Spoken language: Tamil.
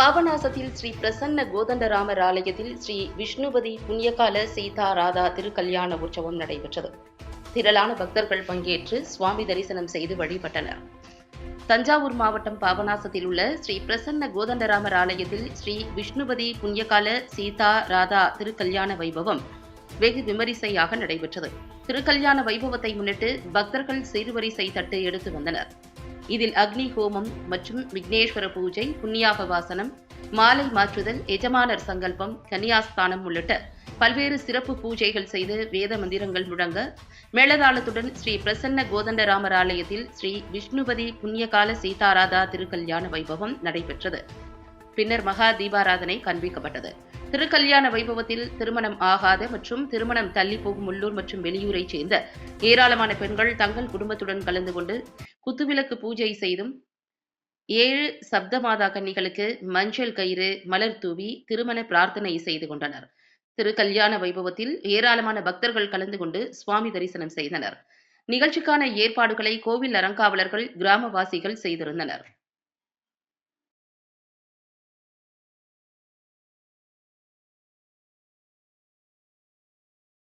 பாபநாசத்தில் ஸ்ரீ பிரசன்ன கோதண்டராமர் ஆலயத்தில் ஸ்ரீ விஷ்ணுபதி புண்ணியகால சீதா ராதா திருக்கல்யாண உற்சவம் நடைபெற்றது. திரளான பக்தர்கள் பங்கேற்று சுவாமி தரிசனம் செய்து வழிபட்டனர். தஞ்சாவூர் மாவட்டம் பாபநாசத்தில் உள்ள ஸ்ரீ பிரசன்ன கோதண்டராமர் ஆலயத்தில் ஸ்ரீ விஷ்ணுபதி புண்ணியகால சீதா ராதா திருக்கல்யாண வைபவம் வெகு விமரிசையாக நடைபெற்றது. திருக்கல்யாண வைபவத்தை முன்னிட்டு பக்தர்கள் சிறுவரிசை தட்டு எடுத்து வந்தனர். இதில் அக்னி ஹோமம் மற்றும் விக்னேஸ்வர பூஜை புண்ணியாக வாசனம் மாலை மாற்றுதல் எஜமானர் சங்கல்பம் கன்னியாஸ்தானம் உள்ளிட்ட பல்வேறு சிறப்பு பூஜைகள் செய்து வேத மந்திரங்கள் முழங்க மேளதாளத்துடன் ஸ்ரீ பிரசன்ன கோதண்டராமர் ஆலயத்தில் ஸ்ரீ விஷ்ணுபதி புண்ணியகால சீதாராதா திருக்கல்யாண வைபவம் நடைபெற்றது. பின்னர் மகா தீபாராதனை காண்பிக்கப்பட்டது திருக்கல்யாண வைபவத்தில் திருமணம் ஆகாத மற்றும் திருமணம் தள்ளி போகும் உள்ளூர் மற்றும் வெளியூரைச் சேர்ந்த ஏராளமான பெண்கள் தங்கள் குடும்பத்துடன் கலந்து கொண்டு குத்துவிளக்கு பூஜை செய்தும் ஏழு சப்தமாதா கன்னிகளுக்கு மஞ்சள் கயிறு மலர் தூவி திருமண பிரார்த்தனை செய்து கொண்டனர். திரு கல்யாண வைபவத்தில் ஏராளமான பக்தர்கள் கலந்து கொண்டு சுவாமி தரிசனம் செய்தனர். நிகழ்ச்சிக்கான ஏற்பாடுகளை கோவில் அறங்காவலர்கள் கிராமவாசிகள் செய்திருந்தனர்.